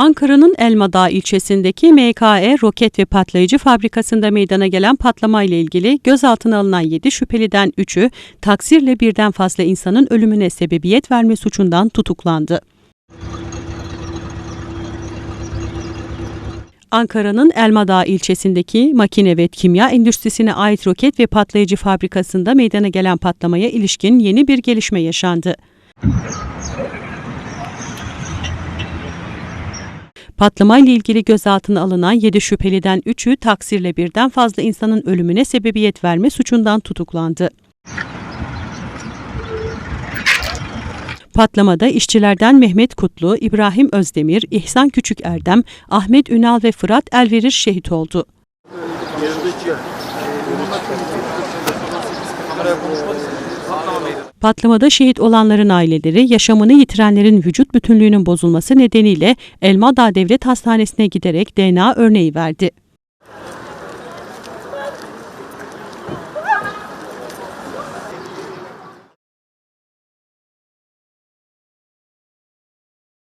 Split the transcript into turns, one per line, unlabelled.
Ankara'nın Elmadağ ilçesindeki MKE roket ve patlayıcı fabrikasında meydana gelen patlamayla ilgili gözaltına alınan 7 şüpheliden 3'ü taksirle birden fazla insanın ölümüne sebebiyet verme suçundan tutuklandı. Ankara'nın Elmadağ ilçesindeki makine ve kimya endüstrisine ait roket ve patlayıcı fabrikasında meydana gelen patlamaya ilişkin yeni bir gelişme yaşandı. Patlamayla ilgili gözaltına alınan 7 şüpheliden 3'ü taksirle birden fazla insanın ölümüne sebebiyet verme suçundan tutuklandı. Patlamada işçilerden Mehmet Kutlu, İbrahim Özdemir, İhsan Küçük Erdem, Ahmet Ünal ve Fırat Elverir şehit oldu. Patlamada şehit olanların aileleri yaşamını yitirenlerin vücut bütünlüğünün bozulması nedeniyle Elmadağ Devlet Hastanesi'ne giderek DNA örneği verdi.